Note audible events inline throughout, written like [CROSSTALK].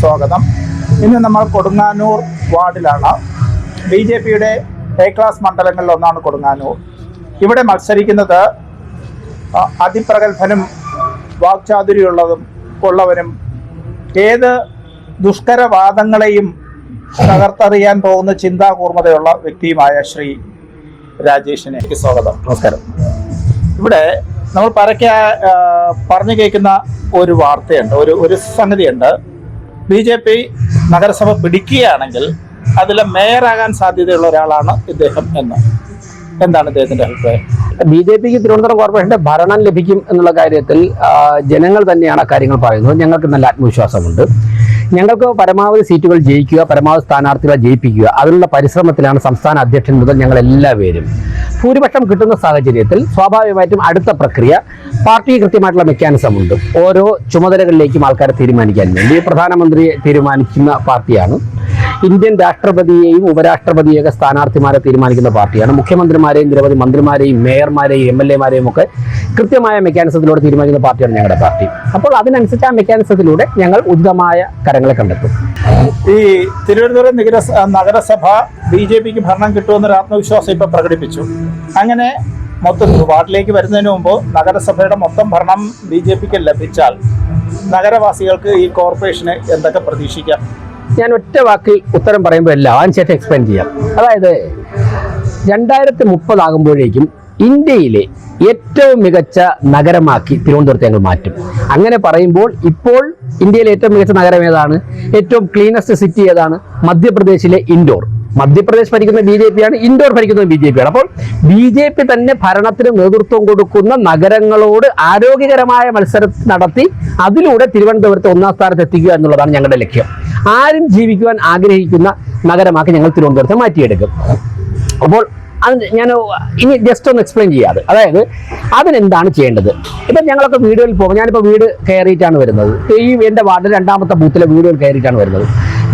സ്വാഗതം. ഇന്ന് നമ്മൾ കൊടുങ്ങാനൂർ വാർഡിലാണ്. ബി ജെ പിയുടെ എ ക്ലാസ് മണ്ഡലങ്ങളിൽ ഒന്നാണ് കൊടുങ്ങാനൂർ. ഇവിടെ മത്സരിക്കുന്നത് അതിപ്രഗത്ഭനും വാക്ചാതുര്യമുള്ളതും ഉള്ളവനും ഏത് ദുഷ്കരവാദങ്ങളെയും തകർത്തെറിയാൻ പോകുന്ന ചിന്താകൂർമ്മതയുള്ള വ്യക്തിയുമായ ശ്രീ രാജേഷിനെ. സ്വാഗതം. നമസ്കാരം. ഇവിടെ നമ്മൾ പരക്കെ പറഞ്ഞു കേൾക്കുന്ന ഒരു വാർത്തയുണ്ട് ഒരു ഒരു സംഗതിയുണ്ട്. ബി ജെ പി നഗരസഭ പിടിക്കുകയാണെങ്കിൽ അതിലെ മേയറാകാൻ സാധ്യതയുള്ള ഒരാളാണ് ഇദ്ദേഹം എന്ന്. എന്താണ് ഇദ്ദേഹത്തിന്റെ അഭിപ്രായം? ബി ജെ പിക്ക് തിരുവനന്തപുരം കോർപ്പറേഷന്റെ ഭരണം ലഭിക്കും എന്നുള്ള കാര്യത്തിൽ ജനങ്ങൾ തന്നെയാണ് കാര്യങ്ങൾ പറയുന്നത്. ഞങ്ങൾക്ക് നല്ല ആത്മവിശ്വാസമുണ്ട്. ഞങ്ങൾക്ക് പരമാവധി സീറ്റുകൾ ജയിക്കുക പരമാവധി സ്ഥാനാർത്ഥികളെ ജയിപ്പിക്കുക. അതിനുള്ള പരിശ്രമത്തിലാണ് സംസ്ഥാന അധ്യക്ഷൻ മുതൽ ഞങ്ങൾ എല്ലാവരും ഭൂരിപക്ഷം കിട്ടുന്ന സാഹചര്യത്തിൽ സ്വാഭാവികമായിട്ടും അടുത്ത പ്രക്രിയ പാർട്ടി കൃത്യമായിട്ടുള്ള മെക്കാനിസം ഉണ്ട്. ഓരോ ചുമതലകളിലേക്കും ആൾക്കാരെ തീരുമാനിക്കാൻ വേണ്ടി പ്രധാനമന്ത്രിയെ തീരുമാനിക്കുന്ന പാർട്ടിയാണ്. ഇന്ത്യൻ രാഷ്ട്രപതിയെയും ഉപരാഷ്ട്രപതിയെയൊക്കെ സ്ഥാനാർത്ഥിമാരെ തീരുമാനിക്കുന്ന പാർട്ടിയാണ്. മുഖ്യമന്ത്രിമാരെയും നിരവധി മന്ത്രിമാരെയും മേയർമാരെയും എം എൽ എമാരെയും ഒക്കെ കൃത്യമായ മെക്കാനിസത്തിലൂടെ തീരുമാനിക്കുന്ന പാർട്ടിയാണ് ഞങ്ങളുടെ പാർട്ടി. അപ്പോൾ അതിനനുസരിച്ച് ആ മെക്കാനിസത്തിലൂടെ ഞങ്ങൾ ഉചിതമായ കരങ്ങളെ കണ്ടെത്തും. ഈ തിരുവനന്തപുരം നഗര നഗരസഭ ബി ജെ പിക്ക് ഭരണം കിട്ടുമെന്നൊരു ആത്മവിശ്വാസം ഇപ്പൊ പ്രകടിപ്പിച്ചു. അങ്ങനെ മൊത്തം വാർഡിലേക്ക് വരുന്നതിന് മുമ്പ് നഗരസഭയുടെ മൊത്തം ഭരണം ബി ജെ പിക്ക് ലഭിച്ചാൽ നഗരവാസികൾക്ക് ഈ കോർപ്പറേഷന് എന്തൊക്കെ പ്രതീക്ഷിക്കാം? ഞാൻ ഒറ്റ വാക്കിൽ ഉത്തരം പറയുമ്പോൾ എല്ലാം അതിനുശേഷം എക്സ്പ്ലെയിൻ ചെയ്യാം. അതായത് രണ്ടായിരത്തി മുപ്പതാകുമ്പോഴേക്കും ഇന്ത്യയിലെ ഏറ്റവും മികച്ച നഗരമാക്കി തിരുവനന്തപുരത്തെ ഞങ്ങൾ മാറ്റും. അങ്ങനെ പറയുമ്പോൾ ഇപ്പോൾ ഇന്ത്യയിലെ ഏറ്റവും മികച്ച നഗരം ഏതാണ്? ഏറ്റവും ക്ലീനസ്റ്റ് സിറ്റി ഏതാണ്? മധ്യപ്രദേശിലെ ഇൻഡോർ. മധ്യപ്രദേശ് ഭരിക്കുന്ന ബി ജെ പി ആണ് ഇൻഡോർ ഭരിക്കുന്നത് ബി ജെ പി ആണ്. അപ്പോൾ ബി ജെ പി തന്നെ ഭരണത്തിന് നേതൃത്വം കൊടുക്കുന്ന നഗരങ്ങളോട് ആരോഗ്യകരമായ മത്സരം നടത്തി അതിലൂടെ തിരുവനന്തപുരത്ത് ഒന്നാം സ്ഥാനത്ത് എത്തിക്കുക എന്നുള്ളതാണ് ഞങ്ങളുടെ ലക്ഷ്യം. ആരും ജീവിക്കുവാൻ ആഗ്രഹിക്കുന്ന നഗരമാക്കി ഞങ്ങൾ തിരുവനന്തപുരത്തെ മാറ്റിയെടുക്കും. അപ്പോൾ അത് ഞാൻ ഇനി ജസ്റ്റ് ഒന്ന് എക്സ്പ്ലെയിൻ ചെയ്യാതെ അതായത് അതിനെന്താണ് ചെയ്യേണ്ടത്? ഇപ്പം ഞങ്ങളൊക്കെ വീടുകളിൽ പോകും ഞാനിപ്പോൾ വീട് കയറിയിട്ടാണ് വരുന്നത്. ഈ എന്റെ വാർഡിൽ രണ്ടാമത്തെ ബൂത്തിലെ വീടുകൾ കയറിയിട്ടാണ് വരുന്നത്.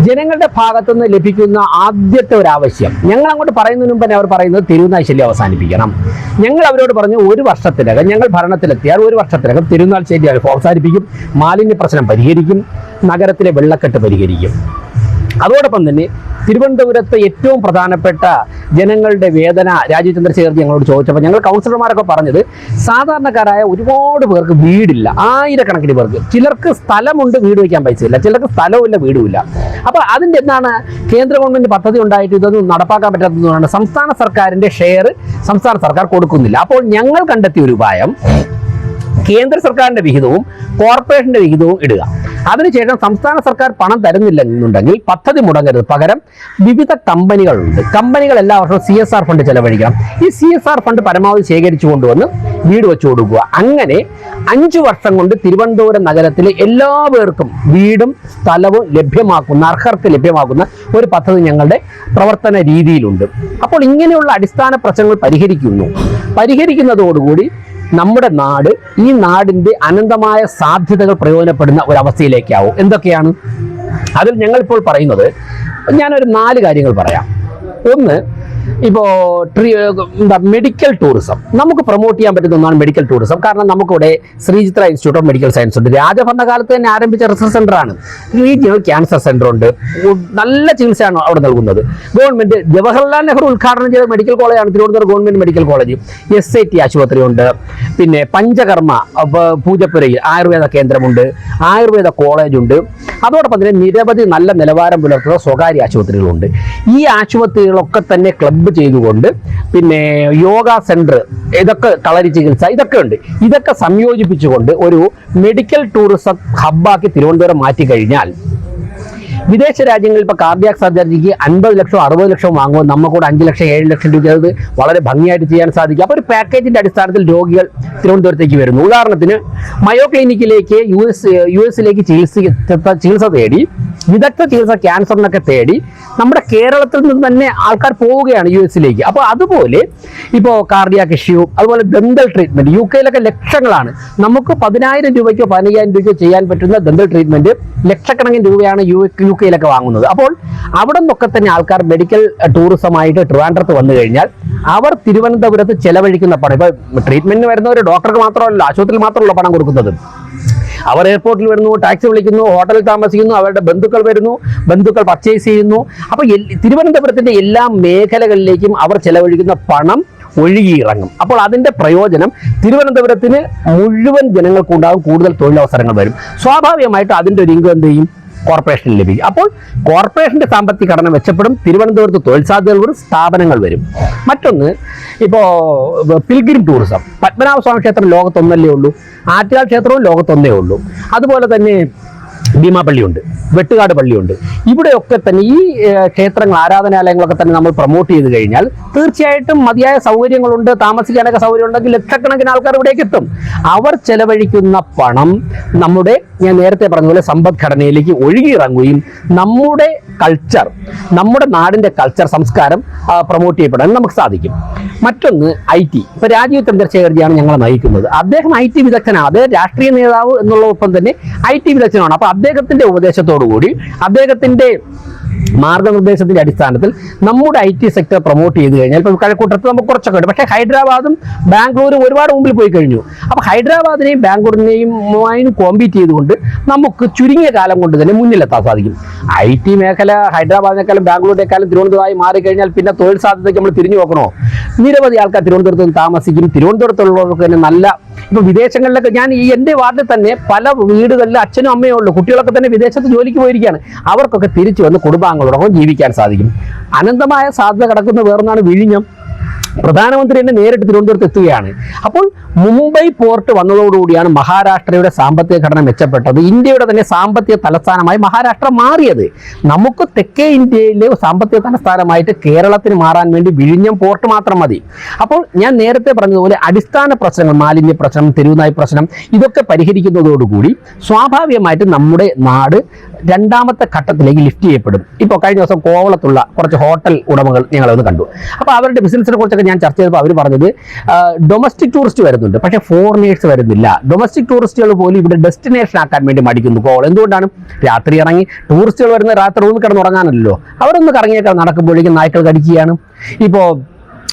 ജനങ്ങളുടെ ഭാഗത്തുനിന്ന് ലഭിക്കുന്ന ആദ്യത്തെ ഒരു ആവശ്യം ഞങ്ങൾ അങ്ങോട്ട് പറയുന്നതിന് മുമ്പ് തന്നെ അവർ പറയുന്നത് തെരുവുനായ് ശല്യം അവസാനിപ്പിക്കണം. ഞങ്ങൾ അവരോട് പറഞ്ഞു ഒരു വർഷത്തിനകം ഞങ്ങൾ ഭരണത്തിലെത്തിയാൽ ഒരു വർഷത്തിനകം തിരുനാൾ ശല്യം അവസാനിപ്പിക്കും. മാലിന്യ പ്രശ്നം പരിഹരിക്കും. നഗരത്തിലെ വെള്ളക്കെട്ട് പരിഹരിക്കും. അതോടൊപ്പം തന്നെ തിരുവനന്തപുരത്തെ ഏറ്റവും പ്രധാനപ്പെട്ട ജനങ്ങളുടെ വേദന രാജീവ് ചന്ദ്രശേഖർ ഞങ്ങളോട് ചോദിച്ചപ്പോൾ ഞങ്ങൾ കൗൺസിലർമാരൊക്കെ പറഞ്ഞത് സാധാരണക്കാരായ ഒരുപാട് പേർക്ക് വീടില്ല ആയിരക്കണക്കിന് പേർക്ക്. ചിലർക്ക് സ്ഥലമുണ്ട് വീട് വയ്ക്കാൻ പൈസയില്ല. ചിലർക്ക് സ്ഥലവുമില്ല വീടുമില്ല. അപ്പോൾ അതിന്റെ എന്താണ് കേന്ദ്ര ഗവൺമെന്റ് പദ്ധതി ഉണ്ടായിട്ട് ഇതൊന്നും നടപ്പാക്കാൻ പറ്റാത്തതുകൊണ്ടാണ് സംസ്ഥാന സർക്കാരിന്റെ ഷെയർ സംസ്ഥാന സർക്കാർ കൊടുക്കുന്നില്ല. അപ്പോൾ ഞങ്ങൾ കണ്ടെത്തിയ ഒരു ഉപായം കേന്ദ്ര സർക്കാരിന്റെ വിഹിതവും കോർപ്പറേഷന്റെ വിഹിതവും ഇടുക. അതിനുശേഷം സംസ്ഥാന സർക്കാർ പണം തരുന്നില്ലെന്നുണ്ടെങ്കിൽ പദ്ധതി മുടങ്ങരുത്. പകരം വിവിധ കമ്പനികളുണ്ട്. കമ്പനികൾ എല്ലാ വർഷവും സി എസ് ആർ ഫണ്ട് ചെലവഴിക്കണം. ഈ സി എസ് ആർ ഫണ്ട് പരമാവധി ശേഖരിച്ചു കൊണ്ടുവന്ന് വീട് വെച്ചു കൊടുക്കുക. അങ്ങനെ അഞ്ചു വർഷം കൊണ്ട് തിരുവനന്തപുരം നഗരത്തിലെ എല്ലാ പേർക്കും വീടും സ്ഥലവും ലഭ്യമാക്കുന്ന അർഹർക്ക് ലഭ്യമാക്കുന്ന ഒരു പദ്ധതി ഞങ്ങളുടെ പ്രവർത്തന രീതിയിലുണ്ട്. അപ്പോൾ ഇങ്ങനെയുള്ള അടിസ്ഥാന പ്രശ്നങ്ങൾ പരിഹരിക്കുന്നു. പരിഹരിക്കുന്നതോടുകൂടി നമ്മുടെ നാട് ഈ നാടിന്റെ അനന്തമായ സാധ്യതകൾ പ്രയോജനപ്പെടുന്ന ഒരു അവസ്ഥയിലേക്കാവും എന്തൊക്കെയാണ്? അതിൽ ഞങ്ങൾ ഇപ്പോൾ പറയുന്നത് ഞാനൊരു നാല് കാര്യങ്ങൾ പറയാം. ഒന്ന് ഇപ്പോൾ ട്രീ എന്താ മെഡിക്കൽ ടൂറിസം നമുക്ക് പ്രൊമോട്ട് ചെയ്യാൻ പറ്റുന്ന ഒന്നാണ് മെഡിക്കൽ ടൂറിസം കാരണം നമുക്കിവിടെ Sree Chitra institute of medical science ഉണ്ട്. രാജഭരണകാലത്ത് തന്നെ ആരംഭിച്ച റിസർച്ച് സെന്റർ ആണ്. റീജിയണൽ ക്യാൻസർ സെന്റർ ഉണ്ട്. നല്ല ചികിത്സയാണ് അവിടെ നൽകുന്നത്. ഗവൺമെന്റ് ജവഹർലാൽ നെഹ്റു ഉദ്ഘാടനം ചെയ്ത മെഡിക്കൽ കോളേജാണ് Thiruvananthapuram government medical college S I T ആശുപത്രി ഉണ്ട്. പിന്നെ പഞ്ചകർമ്മ പൂജപ്പുരയിൽ ആയുർവേദ കേന്ദ്രമുണ്ട്. ആയുർവേദ കോളേജ് ഉണ്ട്. അതോടൊപ്പം തന്നെ നിരവധി നല്ല നിലവാരം പുലർത്തുന്ന സ്വകാര്യ ആശുപത്രികളുണ്ട്. ഈ ആശുപത്രികളൊക്കെ തന്നെ ക്ലബ്ബ് ചെയ്തുകൊണ്ട് പിന്നെ യോഗ സെന്റർ ഇതൊക്കെ കളരി ചികിത്സ ഇതൊക്കെ ഉണ്ട്. ഇതൊക്കെ സംയോജിപ്പിച്ചുകൊണ്ട് ഒരു മെഡിക്കൽ ടൂറിസം ഹബ്ബാക്കി തിരുവനന്തപുരം മാറ്റി കഴിഞ്ഞാൽ വിദേശ രാജ്യങ്ങളിൽ ഇപ്പോൾ കാർഡിയാക് സർജറിക്ക് അൻപത് ലക്ഷം അറുപത് ലക്ഷം വാങ്ങുമ്പോൾ നമുക്കൂടെ അഞ്ച് ലക്ഷം ഏഴ് ലക്ഷം രൂപ അത് വളരെ ഭംഗിയായിട്ട് ചെയ്യാൻ സാധിക്കും. അപ്പോൾ ഒരു പാക്കേജിന്റെ അടിസ്ഥാനത്തിൽ രോഗികൾ തിരുവനന്തപുരത്തേക്ക് വരുന്നു. ഉദാഹരണത്തിന് മയോ ക്ലിനിക്കിലേക്ക് യു എസ് യു എസിലേക്ക് ചികിത്സ ചികിത്സ തേടി വിദഗ്ധ ചികിത്സ ക്യാൻസറിനൊക്കെ തേടി നമ്മുടെ കേരളത്തിൽ നിന്ന് തന്നെ ആൾക്കാർ പോവുകയാണ് യു എസിലേക്ക്. അപ്പോൾ അതുപോലെ ഇപ്പോൾ കാർഡിയാക് ഇഷ്യൂ അതുപോലെ ദന്തൽ ട്രീറ്റ്മെന്റ് യു കെയിലൊക്കെ ലക്ഷങ്ങളാണ്. നമുക്ക് പതിനായിരം രൂപയ്ക്കോ പതിനയ്യായിരം രൂപയ്ക്കോ ചെയ്യാൻ പറ്റുന്ന ദന്തൽ ട്രീറ്റ്മെന്റ് ലക്ഷക്കണക്കിന് രൂപയാണ് യു യു കെയിലൊക്കെ വാങ്ങുന്നത്. അപ്പോൾ അവിടെ നിന്നൊക്കെ തന്നെ ആൾക്കാർ മെഡിക്കൽ ടൂറിസമായിട്ട് ട്രിവാൻഡ്രത്ത് വന്നു കഴിഞ്ഞാൽ അവർ തിരുവനന്തപുരത്ത് ചെലവഴിക്കുന്ന പണം ഇപ്പൊ ട്രീറ്റ്മെന്റിന് ഒരു ഡോക്ടർക്ക് മാത്രമല്ല ആശുപത്രിയിൽ മാത്രമല്ല പണം കൊടുക്കുന്നത്. അവർ എയർപോർട്ടിൽ വരുന്നു ടാക്സി വിളിക്കുന്നു ഹോട്ടലിൽ താമസിക്കുന്നു അവരുടെ ബന്ധുക്കൾ വരുന്നു ബന്ധുക്കൾ പർച്ചേസ് ചെയ്യുന്നു. അപ്പോൾ തിരുവനന്തപുരത്തിന്റെ എല്ലാ മേഖലകളിലേക്കും അവർ ചെലവഴിക്കുന്ന പണം ഒഴുകിയിറങ്ങും. അപ്പോൾ അതിന്റെ പ്രയോജനം തിരുവനന്തപുരത്തിന് മുഴുവൻ ജനങ്ങൾക്കുണ്ടാകും കൂടുതൽ തൊഴിലവസരങ്ങൾ വരും. സ്വാഭാവികമായിട്ട് അതിന്റെ ഒരു ഇൻകം എന്ത് ചെയ്യും? കോർപ്പറേഷന് ലഭിക്കും. അപ്പോൾ കോർപ്പറേഷന്റെ സാമ്പത്തിക ഘടന മെച്ചപ്പെടും തിരുവനന്തപുരത്ത് തൊഴിൽ സാധ്യതകൾ വരും സ്ഥാപനങ്ങൾ വരും. മറ്റൊന്ന് ഇപ്പോൾ പിൽഗ്രിം ടൂറിസം പത്മനാഭസ്വാമി ക്ഷേത്രം ലോകത്തൊന്നല്ലേ ഉള്ളൂ? ആറ്റുകാൽ ക്ഷേത്രവും ലോകത്തൊന്നേ ഉള്ളൂ. അതുപോലെ തന്നെ ഭീമാപള്ളിയുണ്ട് വെട്ടുകാട് പള്ളിയുണ്ട്. ഇവിടെയൊക്കെ തന്നെ ഈ ക്ഷേത്രങ്ങൾ ആരാധനാലയങ്ങളൊക്കെ തന്നെ നമ്മൾ പ്രൊമോട്ട് ചെയ്ത് കഴിഞ്ഞാൽ തീർച്ചയായിട്ടും മതിയായ സൗകര്യങ്ങളുണ്ട് താമസിക്കാനൊക്കെ സൗകര്യം ഉണ്ടെങ്കിൽ ലക്ഷക്കണക്കിന് ആൾക്കാർ ഇവിടേക്ക് എത്തും. അവർ ചെലവഴിക്കുന്ന പണം നമ്മുടെ ഞാൻ നേരത്തെ പറഞ്ഞതുപോലെ സമ്പദ്ഘടനയിലേക്ക് ഒഴുകിയിറങ്ങുകയും നമ്മുടെ കൾച്ചർ നമ്മുടെ നാടിന്റെ കൾച്ചർ സംസ്കാരം പ്രൊമോട്ട് ചെയ്യപ്പെടാൻ നമുക്ക് സാധിക്കും. മറ്റൊന്ന് ഐ ടി ഇപ്പൊ രാജീവ് ചന്ദ്രശേഖർജിയാണ് ഞങ്ങളെ നയിക്കുന്നത്. അദ്ദേഹം ഐ ടി വിദഗ്ധനാണ്. അദ്ദേഹം രാഷ്ട്രീയ നേതാവ് എന്നുള്ളതൊപ്പം തന്നെ ഐ ടി വിദഗ്ധനാണ്. അപ്പൊ അദ്ദേഹത്തിന്റെ ഉപദേശത്തോടു കൂടി അദ്ദേഹത്തിന്റെ മാർഗനിർദ്ദേശത്തിന്റെ അടിസ്ഥാനത്തിൽ നമ്മുടെ ഐ ടി സെക്ടർ പ്രൊമോട്ട് ചെയ്ത് കഴിഞ്ഞാൽ ഇപ്പം കഴക്കൂട്ടത്ത് നമുക്ക് കുറച്ചൊക്കെ ഉണ്ട്. പക്ഷേ ഹൈദരാബാദും ബാംഗ്ലൂരും ഒരുപാട് മുമ്പിൽ പോയി കഴിഞ്ഞു. അപ്പോൾ ഹൈദരാബാദിനെയും ബാംഗ്ലൂരിനെയും കോമ്പീറ്റ് ചെയ്തുകൊണ്ട് നമുക്ക് ചുരുങ്ങിയ കാലം കൊണ്ട് തന്നെ മുന്നിലെത്താൻ സാധിക്കും. ഐ ടി മേഖല ഹൈദരാബാദിനേക്കാളും ബാംഗ്ലൂരിനേക്കാളും തിരുവനന്തപുരമായി മാറിക്കഴിഞ്ഞാൽ പിന്നെ തൊഴിൽ സാധ്യതയ്ക്ക് നമ്മൾ തിരിഞ്ഞു നോക്കണോ? നിരവധി ആൾക്കാർ തിരുവനന്തപുരത്ത് താമസിക്കും. തിരുവനന്തപുരത്തുള്ളവർക്ക് തന്നെ നല്ല ഇപ്പൊ വിദേശങ്ങളിലൊക്കെ ഞാൻ ഈ എന്റെ വാർഡിൽ തന്നെ പല വീടുകളിൽ അച്ഛനും അമ്മയും ഉള്ളു. കുട്ടികളൊക്കെ തന്നെ വിദേശത്ത് ജോലിക്ക് പോയിരിക്കുകയാണ്. അവർക്കൊക്കെ തിരിച്ചു വന്ന് കുടുംബാംഗങ്ങളോടൊപ്പം ജീവിക്കാൻ സാധിക്കും. അനന്തമായ സാധ്യത കിടക്കുന്ന വേറൊന്നാണ് വിഴിഞ്ഞം. പ്രധാനമന്ത്രി തന്നെ നേരിട്ട് തിരുവനന്തപുരത്ത് എത്തുകയാണ്. അപ്പോൾ മുംബൈ പോർട്ട് വന്നതോടുകൂടിയാണ് മഹാരാഷ്ട്രയുടെ സാമ്പത്തിക ഘടന മെച്ചപ്പെട്ടത്. ഇന്ത്യയുടെ തന്നെ സാമ്പത്തിക തലസ്ഥാനമായി മഹാരാഷ്ട്ര മാറിയത്. നമുക്ക് തെക്കേ ഇന്ത്യയിലെ സാമ്പത്തിക തലസ്ഥാനമായിട്ട് കേരളത്തിന് മാറാൻ വേണ്ടി വിഴിഞ്ഞം പോർട്ട് മാത്രം മതി. അപ്പോൾ ഞാൻ നേരത്തെ പറഞ്ഞതുപോലെ അടിസ്ഥാന പ്രശ്നങ്ങൾ മാലിന്യ പ്രശ്നം തെരുവുനായി പ്രശ്നം ഇതൊക്കെ പരിഹരിക്കുന്നതോടുകൂടി സ്വാഭാവികമായിട്ട് നമ്മുടെ നാട് രണ്ടാമത്തെ ഘട്ടത്തിലേക്ക് ലിഫ്റ്റ് ചെയ്യപ്പെടും. ഇപ്പോൾ കഴിഞ്ഞ ദിവസം കോവളത്തുള്ള കുറച്ച് ഹോട്ടൽ ഉടമകൾ ഞങ്ങളൊന്ന് കണ്ടു. അപ്പോൾ അവരുടെ ബിസിനസിനെ കുറിച്ചൊക്കെ ഞാൻ ചർച്ച ചെയ്തപ്പോൾ അവർ പറഞ്ഞത് ഡൊമസ്റ്റിക് ടൂറിസ്റ്റ് വരുന്നുണ്ട്. പക്ഷേ ഫോറിനേഴ്സ് വരുന്നില്ല. ഡൊമസ്റ്റിക് ടൂറിസ്റ്റുകൾ പോലും ഇവിടെ ഡെസ്റ്റിനേഷൻ ആക്കാൻ വേണ്ടി മടിക്കുന്നു. കോവളം എന്തുകൊണ്ടാണ്? രാത്രി ഇറങ്ങി ടൂറിസ്റ്റുകൾ വരുന്ന രാത്രി റൂമിൽ കിടന്ന് ഉറങ്ങാനല്ലോ അവിടെ ഒന്ന് കറങ്ങിയൊക്കെ. നടക്കുമ്പോഴേക്കും നായ്ക്കൾ കടിക്കുകയാണ്. ഇപ്പോൾ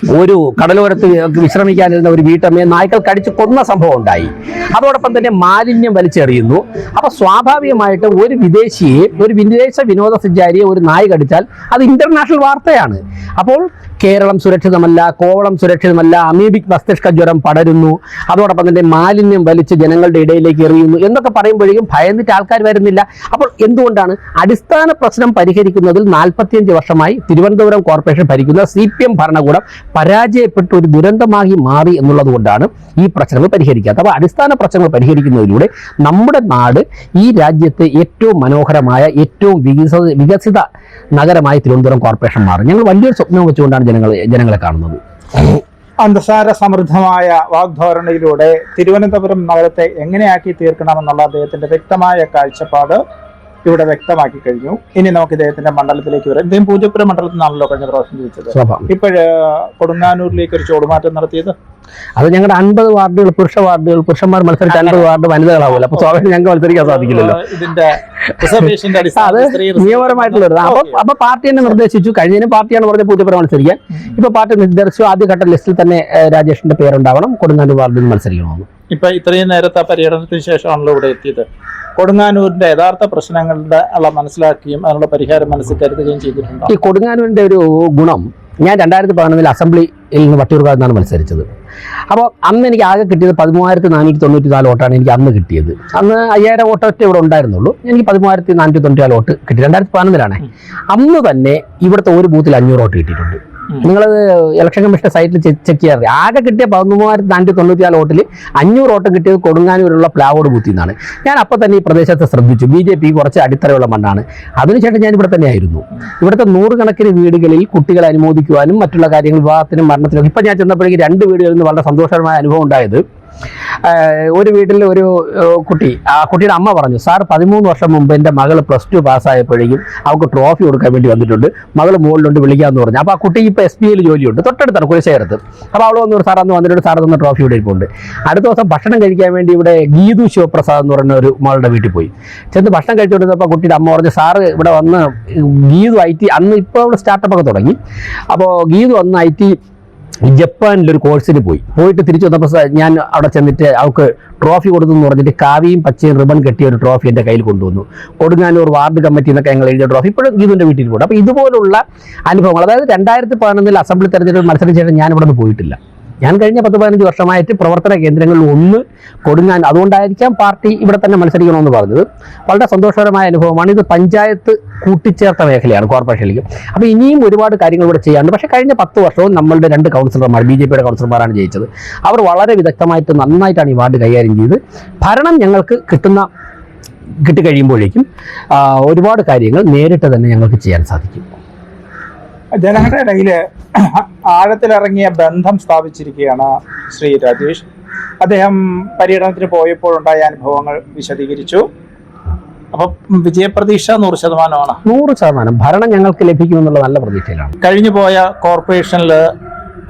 ഒരു കടലോരത്ത് വിശ്രമിക്കാനിരുന്ന ഒരു വീട്ടമ്മയെ നായ്ക്കൾ കടിച്ച് കൊന്ന സംഭവം ഉണ്ടായി. അതോടൊപ്പം തന്നെ മാലിന്യം വലിച്ചെറിയുന്നു. അപ്പൊ സ്വാഭാവികമായിട്ട് ഒരു വിദേശിയെ ഒരു വിദേശ വിനോദസഞ്ചാരിയെ ഒരു നായ് കടിച്ചാൽ അത് ഇന്റർനാഷണൽ വാർത്തയാണ്. അപ്പോൾ കേരളം സുരക്ഷിതമല്ല കോവളം സുരക്ഷിതമല്ല അമീബിക് മസ്തിഷ്ക ജ്വരം പടരുന്നു. അതോടൊപ്പം തന്നെ മാലിന്യം വലിച്ച് ജനങ്ങളുടെ ഇടയിലേക്ക് എറിയുന്നു എന്നൊക്കെ പറയുമ്പോഴേക്കും ഭയന്നിട്ട് ആൾക്കാർ വരുന്നില്ല. അപ്പോൾ എന്തുകൊണ്ടാണ് അടിസ്ഥാന പ്രശ്നം പരിഹരിക്കുന്നതിൽ നാൽപ്പത്തിയഞ്ച് വർഷമായി തിരുവനന്തപുരം കോർപ്പറേഷൻ ഭരിക്കുന്ന സി ഭരണകൂടം പരാജയപ്പെട്ട് ഒരു ദുരന്തമാക്കി മാറി എന്നുള്ളത് കൊണ്ടാണ് ഈ പ്രശ്നങ്ങൾ പരിഹരിക്കാത്തത് അപ്പോൾ അടിസ്ഥാന പ്രശ്നങ്ങൾ പരിഹരിക്കുന്നതിലൂടെ നമ്മുടെ നാട് ഈ രാജ്യത്തെ ഏറ്റവും മനോഹരമായ ഏറ്റവും വികസിത വികസിത നഗരമായി തിരുവനന്തപുരം കോർപ്പറേഷൻ മാറും. ഞങ്ങൾ വലിയൊരു സ്വപ്നം വെച്ചുകൊണ്ടാണ് ജനങ്ങൾ ജനങ്ങളെ കാണുന്നത്. അന്തസാര സമൃദ്ധമായ വാഗ്ധോരണിയിലൂടെ തിരുവനന്തപുരം നഗരത്തെ എങ്ങനെയാക്കി തീർക്കണമെന്നുള്ള അദ്ദേഹത്തിന്റെ വ്യക്തമായ കാഴ്ചപ്പാട് ഇവിടെ വ്യക്തമാക്കി കഴിഞ്ഞു. ഇനി നമുക്ക് ഇദ്ദേഹത്തിന്റെ മണ്ഡലത്തിലേക്ക് വരാം. ഇദ്ദേഹം പൂജപ്പുര മണ്ഡലത്തിൽ നിന്നാണല്ലോ കഴിഞ്ഞ പ്രാവശ്യം ജയിച്ചത്. ഇപ്പോഴ് കൊടുങ്ങാനൂരിലേക്ക് ഒരു ചോടുമാറ്റം നടത്തിയത്? അത് ഞങ്ങളുടെ അൻപത് വാർഡുകൾ പുരുഷ വാർഡുകൾ പുരുഷന്മാർ മത്സരിച്ച അൻപത് വാർഡ് വനിതകളാവില്ല അപ്പൊ സ്വാഭാവികം ഞങ്ങൾക്ക് മത്സരിക്കാൻ സാധിക്കില്ലല്ലോ. [LAUGHS] അത് നിയമപരമായിട്ടുള്ളത് അപ്പൊ പാർട്ടി തന്നെ നിർദ്ദേശിച്ചു. കഴിഞ്ഞതിന് പാർട്ടിയാണ് പറഞ്ഞ പൂജപ്പുര മത്സരിക്കാൻ. ഇപ്പൊ പാർട്ടി നിർദ്ദേശിച്ചു. ആദ്യഘട്ട ലിസ്റ്റിൽ തന്നെ രാജേഷിന്റെ പേരുണ്ടാവണം. കൊടുങ്ങാനൂർ വാർഡിൽ മത്സരിക്കണമെന്ന്. ഇപ്പൊ ഇത്രയും നേരത്തെ പര്യടനത്തിന് ശേഷമാണല്ലോ ഇവിടെ എത്തിയത്. കൊടുങ്ങാനൂരിന്റെ യഥാർത്ഥ പ്രശ്നങ്ങളുടെ ഉള്ള മനസ്സിലാക്കുകയും അതിനുള്ള പരിഹാരം മനസ്സിൽ കരുതുകയും ചെയ്തിട്ടുണ്ട്? ഈ കൊടുങ്ങാനൂരിന്റെ ഒരു ഗുണം ഞാൻ രണ്ടായിരത്തി പതിനൊന്നിൽ അസംബ്ലിയിൽ നിന്ന് വട്ടിയൂർക്കാട് നിന്നാണ് മത്സരിച്ചത്. അപ്പോൾ അന്ന് എനിക്ക് ആകെ കിട്ടിയത് പതിമൂവായിരത്തി നാനൂറ്റി തൊണ്ണൂറ്റി നാല് വോട്ടാണ് എനിക്ക് അന്ന് കിട്ടിയത്. അന്ന് അയ്യായിരം വോട്ട് ഒറ്റ ഇവിടെ ഉണ്ടായിരുന്നുള്ളൂ. എനിക്ക് പതിമൂവായിരത്തി നാനൂറ്റി തൊണ്ണൂറ്റി നാല് വോട്ട് കിട്ടി. രണ്ടായിരത്തി പതിനൊന്നിലാണ്. അന്ന് തന്നെ ഇവിടുത്തെ ഒരു ബൂത്തിൽ അഞ്ഞൂറ് വോട്ട് കിട്ടിയിട്ടുണ്ട്. നിങ്ങൾ ഇലക്ഷൻ കമ്മീഷൻ സൈറ്റിൽ ചെക്ക് ചെയ്യാറ് ആകെ കിട്ടിയ പതിമൂവായിരത്തി നാനൂറ്റി തൊണ്ണൂറ്റി നാല് വോട്ടിൽ അഞ്ഞൂറ് വോട്ട് കിട്ടിയത് കൊടുങ്ങാനൂരുള്ള പ്ലാവോട് ബൂത്തിൽ നിന്നാണ് ഞാൻ അപ്പോൾ തന്നെ ഈ പ്രദേശത്തെ ശ്രദ്ധിച്ചു. ബി ജെ പി കുറച്ച് അടിത്തറയുള്ള മണ്ണാണ്. അതിനുശേഷം ഞാൻ ഇവിടെ തന്നെയായിരുന്നു. ഇവിടുത്തെ നൂറുകണക്കിന് വീടുകളിൽ കുട്ടികളെ അനുമോദിക്കുവാനും മറ്റുള്ള കാര്യങ്ങൾ വിവാഹത്തിനും മരണത്തിനും ഇപ്പം ഞാൻ ചെന്നപ്പോഴേക്കും രണ്ട് വീടുകളിൽ നിന്ന് വളരെ സന്തോഷകരമായ അനുഭവം ഉണ്ടായത് ഒരു വീട്ടിൽ ഒരു കുട്ടി ആ കുട്ടിയുടെ അമ്മ പറഞ്ഞു സാർ പതിമൂന്ന് വർഷം മുമ്പ് എന്റെ മകൾ പ്ലസ് ടു പാസ്സായപ്പോഴേക്കും അവൾക്ക് ട്രോഫി കൊടുക്കാൻ വേണ്ടി വന്നിട്ടുണ്ട്. മകൾ മുകളിലുണ്ട് വിളിക്കാമെന്ന് പറഞ്ഞു. അപ്പോൾ ആ കുട്ടി ഇപ്പോൾ എസ് ബി ജോലിയുണ്ട്. തൊട്ടടുത്താണ് കുലശേഖരത്ത് അപ്പോൾ അവൾ വന്നൊരു സാർ അന്ന് വന്നിട്ട് സാർ തന്ന ട്രോഫി ഇവിടെ ഇരിപ്പുണ്ട്. അടുത്ത ദിവസം ഭക്ഷണം കഴിക്കാൻ വേണ്ടി ഇവിടെ ഗീതു ശിവപ്രസാദ് എന്ന് പറയുന്ന ഒരു മകളുടെ വീട്ടിൽ പോയി. ചെന്ന് ഭക്ഷണം കഴിച്ചുകൊണ്ടിരുന്നപ്പോൾ കുട്ടിയുടെ അമ്മ പറഞ്ഞു സാറ് ഇവിടെ വന്ന് ഗീതു ഐ ടി അന്ന് ഇപ്പോൾ അവിടെ സ്റ്റാർട്ടപ്പ് ഒക്കെ തുടങ്ങി. അപ്പോൾ ഗീതു വന്ന് ഐ ടി ജപ്പാനിലൊരു കോഴ്സിന് പോയി. പോയിട്ട് തിരിച്ചു വന്നപ്പോൾ ഞാൻ അവിടെ ചെന്നിട്ട് അവൾക്ക് ട്രോഫി കൊടുത്തു എന്ന് പറഞ്ഞിട്ട് കാവിയും പച്ചയും റിബൺ കെട്ടിയ ഒരു ട്രോഫി എന്റെ കയ്യിൽ കൊണ്ടുവന്നു. കൊടുങ്ങാനൂർ വാർഡ് കമ്മിറ്റി എന്നൊക്കെ ഞങ്ങൾ എഴുതിയ ട്രോഫി ഇപ്പോഴും ഗീതുവിന്റെ വീട്ടിൽ പോയി അപ്പോൾ ഇതുപോലുള്ള അനുഭവങ്ങൾ അതായത് രണ്ടായിരത്തി പതിനൊന്നിൽ അസംബ്ലി തെരഞ്ഞെടുപ്പ് മത്സരം ശേഷം ഞാൻ ഇവിടെ നിന്ന് പോയിട്ടില്ല. ഞാൻ കഴിഞ്ഞ പത്ത് പതിനഞ്ച് വർഷമായിട്ട് പ്രവർത്തന കേന്ദ്രങ്ങളിൽ ഒന്ന് കൊടുങ്ങാൻ അതുകൊണ്ടായിരിക്കാം പാർട്ടി ഇവിടെ തന്നെ മത്സരിക്കണമെന്ന് പറഞ്ഞത്. വളരെ സന്തോഷകരമായ അനുഭവമാണ്. ഇത് പഞ്ചായത്ത് കൂട്ടിച്ചേർത്ത മേഖലയാണ് കോർപ്പറേഷനിലേക്ക്. അപ്പോൾ ഇനിയും ഒരുപാട് കാര്യങ്ങൾ ഇവിടെ ചെയ്യാനുണ്ട്. പക്ഷേ കഴിഞ്ഞ പത്ത് വർഷവും നമ്മളുടെ രണ്ട് കൗൺസിലർമാർ ബി ജെ പിയുടെ കൗൺസിലർമാരാണ് ജയിച്ചത്. അവർ വളരെ വിദഗ്ധമായിട്ട് നന്നായിട്ടാണ് ഈ വാർഡ് കൈകാര്യം ചെയ്ത്. ഭരണം ഞങ്ങൾക്ക് കിട്ടുന്ന കിട്ടിക്കഴിയുമ്പോഴേക്കും ഒരുപാട് കാര്യങ്ങൾ നേരിട്ട് തന്നെ ഞങ്ങൾക്ക് ചെയ്യാൻ സാധിക്കും. ജനങ്ങളുടെ ഇടയിൽ ആഴത്തിലിറങ്ങിയ ബന്ധം സ്ഥാപിച്ചിരിക്കുകയാണ് ശ്രീ രാജേഷ്. അദ്ദേഹം പര്യടനത്തിന് പോയപ്പോഴുണ്ടായ അനുഭവങ്ങൾ വിശദീകരിച്ചു. അപ്പം വിജയപ്രതീക്ഷ നൂറ് ശതമാനമാണ്. നൂറ് ശതമാനം. ഭരണം ഞങ്ങൾക്ക് ലഭിക്കുമെന്നുള്ള നല്ല പ്രതീക്ഷയിലാണ്. കഴിഞ്ഞു പോയ കോർപ്പറേഷനിൽ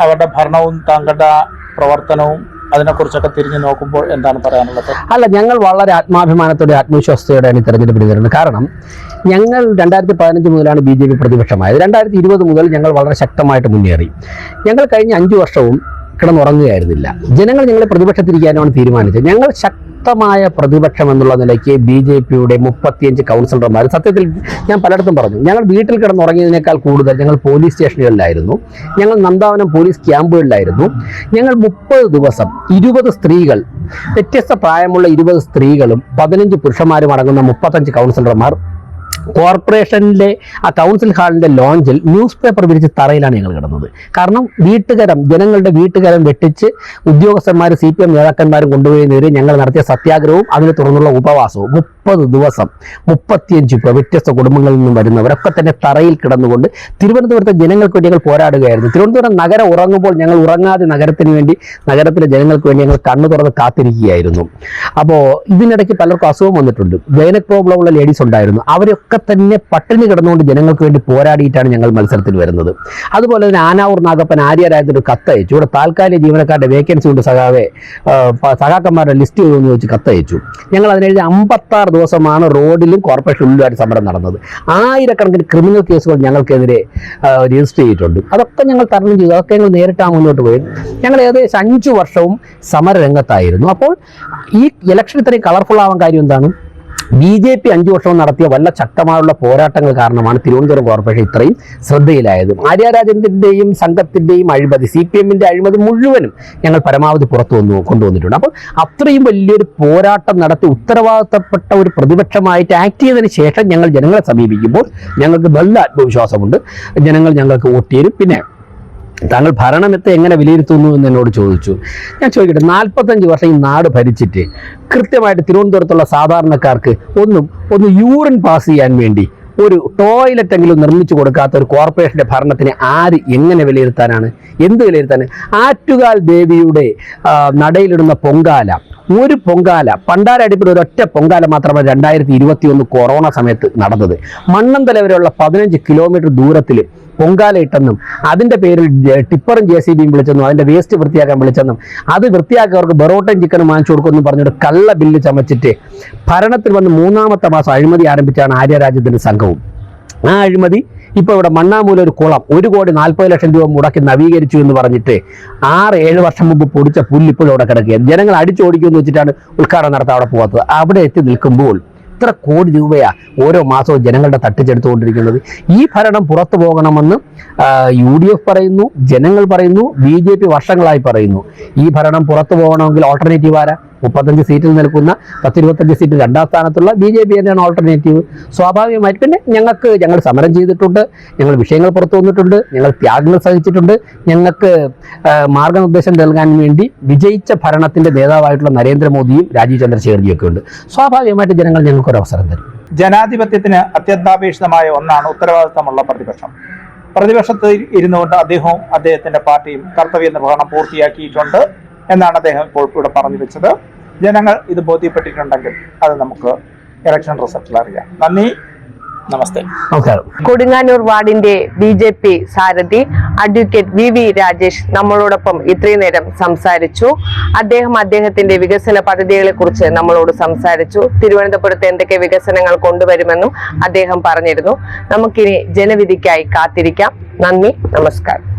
അവരുടെ ഭരണവും താങ്കളുടെ പ്രവർത്തനവും അതിനെക്കുറിച്ചൊക്കെ തിരിഞ്ഞു നോക്കുമ്പോൾ എന്താണ് പറയാനുള്ളത്? അല്ല ഞങ്ങൾ വളരെ ആത്മാഭിമാനത്തോടെ ആത്മവിശ്വാസത്തോടെയാണ് ഈ തെരഞ്ഞെടുപ്പ് ചെയ്തിരുന്നത് കാരണം ഞങ്ങൾ രണ്ടായിരത്തി പതിനഞ്ച് മുതലാണ് ബി ജെ പി പ്രതിപക്ഷമായത്. രണ്ടായിരത്തി ഇരുപത് മുതൽ ഞങ്ങൾ വളരെ ശക്തമായിട്ട് മുന്നേറി. ഞങ്ങൾ കഴിഞ്ഞ അഞ്ച് വർഷവും കിടന്നുറങ്ങുകയായിരുന്നില്ല. ജനങ്ങൾ ഞങ്ങളെ പ്രതിപക്ഷത്തിരിക്കാനാണ് തീരുമാനിച്ചത്. ഞങ്ങൾ ശക്തമായ പ്രതിപക്ഷം എന്നുള്ള നിലയ്ക്ക് ബി ജെ പിയുടെ മുപ്പത്തിയഞ്ച് കൗൺസിലർമാർ സത്യത്തിൽ ഞാൻ പലയിടത്തും പറഞ്ഞു. ഞങ്ങൾ വീട്ടിൽ കിടന്നുറങ്ങിയതിനേക്കാൾ കൂടുതൽ ഞങ്ങൾ പോലീസ് സ്റ്റേഷനുകളിലായിരുന്നു. ഞങ്ങൾ നന്ദാവനം പോലീസ് ക്യാമ്പുകളിലായിരുന്നു. ഞങ്ങൾ മുപ്പത് ദിവസം ഇരുപത് സ്ത്രീകൾ വ്യത്യസ്ത പ്രായമുള്ള ഇരുപത് സ്ത്രീകളും പതിനഞ്ച് പുരുഷന്മാരും അടങ്ങുന്ന മുപ്പത്തഞ്ച് കൗൺസിലർമാർ കോർപ്പറേഷനിലെ ആ കൗൺസിൽ ഹാളിന്റെ ലോഞ്ചിൽ ന്യൂസ് പേപ്പർ വിരിച്ച് തറയിലാണ് ഞങ്ങൾ കിടന്നത്. കാരണം വീട്ടുകരം ജനങ്ങളുടെ വീട്ടുകരം വെട്ടിച്ച് ഉദ്യോഗസ്ഥന്മാർ സി പി എം നേതാക്കന്മാരും കൊണ്ടുപോയതിനെതിരെ ഞങ്ങൾ നടത്തിയ സത്യാഗ്രഹവും അതിനെ തുടർന്നുള്ള ഉപവാസവും. മുപ്പത് ദിവസം മുപ്പത്തിയഞ്ച് പേർ വ്യത്യസ്ത കുടുംബങ്ങളിൽ നിന്നും വരുന്നവരൊക്കെ തന്നെ തറയിൽ കിടന്നുകൊണ്ട് തിരുവനന്തപുരത്തെ ജനങ്ങൾക്ക് വേണ്ടി ഞങ്ങൾ പോരാടുകയായിരുന്നു. തിരുവനന്തപുരം നഗരം ഉറങ്ങുമ്പോൾ ഞങ്ങൾ ഉറങ്ങാതെ നഗരത്തിന് വേണ്ടി നഗരത്തിലെ ജനങ്ങൾക്ക് വേണ്ടി ഞങ്ങൾ കണ്ണു തുറന്ന് കാത്തിരിക്കുകയായിരുന്നു. അപ്പോൾ ഇതിനിടയ്ക്ക് പലർക്കും അസുഖം വന്നിട്ടുണ്ട്. വേനൽ പ്രോബ്ലം ഉള്ള ലേഡീസ് ഉണ്ടായിരുന്നു. അവരൊക്കെ തന്നെ പട്ടിണി കിടന്നുകൊണ്ട് ജനങ്ങൾക്ക് വേണ്ടി പോരാടിയിട്ടാണ് ഞങ്ങൾ മത്സരത്തിൽ വരുന്നത്. അതുപോലെ തന്നെ ആനാവൂർ നാഗപ്പൻ ആര്യരാജന്റെ ഒരു കത്തയച്ചു. ഇവിടെ താൽക്കാലിക ജീവനക്കാരുടെ വേക്കൻസി കൊണ്ട് സഖാവെ സഖാക്കന്മാരുടെ ലിസ്റ്റ് എന്ന് ചോദിച്ച് കത്തയച്ചു. ഞങ്ങൾ അതിനെഴുതി അമ്പത്താറ് ദിവസമാണ് റോഡിലും കോർപ്പറേഷൻ ഉള്ളിലുമായിട്ട് സമരം നടന്നത്. ആയിരക്കണക്കിന് ക്രിമിനൽ കേസുകൾ ഞങ്ങൾക്കെതിരെ രജിസ്റ്റർ ചെയ്തിട്ടുണ്ട്. അതൊക്കെ ഞങ്ങൾ തരണം ചെയ്തു. അതൊക്കെ ഞങ്ങൾ നേരിട്ടാണ് മുന്നോട്ട് പോയി. ഞങ്ങൾ ഏകദേശം അഞ്ചു വർഷവും സമരരംഗത്തായിരുന്നു. അപ്പോൾ ഈ ഇലക്ഷൻ ഇത്രയും കളർഫുൾ ആവാൻ കാര്യം എന്താണ്? ബി ജെ പി അഞ്ചു വർഷം നടത്തിയ വല്ല ശക്തമായുള്ള പോരാട്ടങ്ങൾ കാരണമാണ് തിരുവനന്തപുരം കോർപ്പറേഷൻ ഇത്രയും ശ്രദ്ധയിലായത്. ആര്യരാജന്റെയും സംഘത്തിന്റെയും അഴിമതി സി പി എമ്മിന്റെ അഴിമതി മുഴുവനും ഞങ്ങൾ പരമാവധി പുറത്തു വന്നു കൊണ്ടുവന്നിട്ടുണ്ട്. അപ്പോൾ അത്രയും വലിയൊരു പോരാട്ടം നടത്തി ഉത്തരവാദിത്തപ്പെട്ട ഒരു പ്രതിപക്ഷമായിട്ട് ആക്ട് ചെയ്തതിന് ശേഷം ഞങ്ങൾ ജനങ്ങളെ സമീപിക്കുമ്പോൾ ഞങ്ങൾക്ക് നല്ല ആത്മവിശ്വാസമുണ്ട്. ജനങ്ങൾ ഞങ്ങൾക്ക് വോട്ട് ചെയ്യും. പിന്നെ താങ്കൾ ഭരണത്തെ എങ്ങനെ വിലയിരുത്തുന്നു എന്ന് എന്നോട് ചോദിച്ചു. ഞാൻ ചോദിക്കട്ടെ നാൽപ്പത്തഞ്ച് വർഷം ഈ നാട് ഭരിച്ചിട്ട് കൃത്യമായിട്ട് തിരുവനന്തപുരത്തുള്ള സാധാരണക്കാർക്ക് ഒന്നും ഒന്ന് യൂറിൻ പാസ് ചെയ്യാൻ വേണ്ടി ഒരു ടോയ്ലറ്റ് എങ്കിലും നിർമ്മിച്ചു കൊടുക്കാത്ത ഒരു കോർപ്പറേഷന്റെ ഭരണത്തിനെ ആര് എങ്ങനെ വിലയിരുത്താനാണ്? എന്ത് വിലയിരുത്താൻ ആറ്റുകാൽ ദേവിയുടെ നടയിലിടുന്ന പൊങ്കാല ഒരു പൊങ്കാല പണ്ടാരടിപ്പിൽ ഒരൊറ്റ പൊങ്കാല മാത്രമാണ് രണ്ടായിരത്തി ഇരുപത്തി ഒന്ന് കൊറോണ സമയത്ത് നടന്നത്. മണ്ണന്തല വരെയുള്ള പതിനഞ്ച് കിലോമീറ്റർ ദൂരത്തിൽ പൊങ്കാല അതിന്റെ അതിന്റെ പേരിൽ ടിപ്പറും ജെ സി ബിയും വിളിച്ചെന്നും അതിന്റെ വേസ്റ്റ് വൃത്തിയാക്കാൻ വിളിച്ചെന്നും അത് വൃത്തിയാക്കിയവർക്ക് ബറോട്ടയും ചിക്കനും വാങ്ങിച്ചു കൊടുക്കുമെന്നും പറഞ്ഞിട്ട് കള്ള ബില്ല് ചമച്ചിട്ട് ഭരണത്തിൽ വന്ന് മൂന്നാമത്തെ മാസം അഴിമതി ആരംഭിച്ചാണ് ആര്യരാജ്യത്തിന്റെ സംഘവും. ആ അഴിമതി ഇപ്പോൾ ഇവിടെ മണ്ണാമൂല ഒരു കുളം ഒരു കോടി നാൽപ്പത് ലക്ഷം രൂപ മുടക്കി നവീകരിച്ചു എന്ന് പറഞ്ഞിട്ട് ആറ് ഏഴ് വർഷം മുമ്പ് പൊടിച്ച പുല്ല് ഇപ്പോഴും അവിടെ കിടക്കുകയാണ്. ജനങ്ങൾ അടിച്ചോടിക്കുമെന്ന് വെച്ചിട്ടാണ് ഉദ്ഘാടനം നടത്താൻ അവിടെ പോകാത്തത്. അവിടെ എത്തി നിൽക്കുമ്പോൾ ഇത്ര കോടി രൂപയാ ഓരോ മാസവും ജനങ്ങളുടെ തട്ടിച്ചെടുത്തുകൊണ്ടിരിക്കുന്നത്? ഈ ഭരണം പുറത്തു പോകണമെന്ന് യു ഡി എഫ് പറയുന്നു ജനങ്ങൾ പറയുന്നു ബി ജെ പി വർഷങ്ങളായി പറയുന്നു. ഈ ഭരണം പുറത്തു പോകണമെങ്കിൽ ഓൾട്ടർനേറ്റീവ് ആരാ? മുപ്പത്തഞ്ച് സീറ്റിൽ നിൽക്കുന്ന പത്തിരുപത്തഞ്ച് സീറ്റ് രണ്ടാം സ്ഥാനത്തുള്ള ബി ജെ പി തന്നെയാണ് ഓൾട്ടർനേറ്റീവ് സ്വാഭാവികമായിട്ട് പിന്നെ ഞങ്ങൾക്ക് ഞങ്ങൾ സമരം ചെയ്തിട്ടുണ്ട് ഞങ്ങൾ വിഷയങ്ങൾ പുറത്തു വന്നിട്ടുണ്ട് ഞങ്ങൾ ത്യാഗങ്ങൾ സഹിച്ചിട്ടുണ്ട്. ഞങ്ങൾക്ക് മാർഗനിർദ്ദേശം നൽകാൻ വേണ്ടി വിജയിച്ച ഭരണത്തിന്റെ നേതാവായിട്ടുള്ള നരേന്ദ്രമോദിയും രാജീവ് ചന്ദ്രശേഖർജിയും ഒക്കെ ഉണ്ട്. സ്വാഭാവികമായിട്ട് ജനങ്ങൾ ഞങ്ങൾക്ക് ഒരു അവസരം തരും. ജനാധിപത്യത്തിന് അത്യന്താപേക്ഷിതമായ ഒന്നാണ് ഉത്തരവാദിത്തമുള്ള പ്രതിപക്ഷം. പ്രതിപക്ഷത്തിൽ ഇരുന്നുകൊണ്ട് അദ്ദേഹവും അദ്ദേഹത്തിന്റെ പാർട്ടിയും കർത്തവ്യ നിർവഹണം പൂർത്തിയാക്കിയിട്ടുണ്ട്. എന്നാണ് അദ്ദേഹം ഇപ്പോൾ ഇവിടെ പറഞ്ഞു വെച്ചത്. ജനങ്ങൾ ഇത് ബോധ്യപ്പെട്ടിട്ടുണ്ടെങ്കിൽ അത് നമുക്ക് ഇലക്ഷൻ റിസൾട്ടിൽ അറിയാം. നന്ദി. നമസ്തേ. കൊടുങ്ങാനൂർ വാർഡിന്റെ ബി ജെ പി സാരഥി അഡ്വക്കേറ്റ് വി വി രാജേഷ് നമ്മളോടൊപ്പം ഇത്രയും നേരം സംസാരിച്ചു. അദ്ദേഹം അദ്ദേഹത്തിന്റെ വികസന പദ്ധതികളെ കുറിച്ച് നമ്മളോട് സംസാരിച്ചു. തിരുവനന്തപുരത്ത് എന്തൊക്കെ വികസനങ്ങൾ കൊണ്ടുവരുമെന്നും അദ്ദേഹം പറഞ്ഞിരുന്നു. നമുക്കിനി ജനവിധിക്കായി കാത്തിരിക്കാം. നന്ദി. നമസ്കാരം.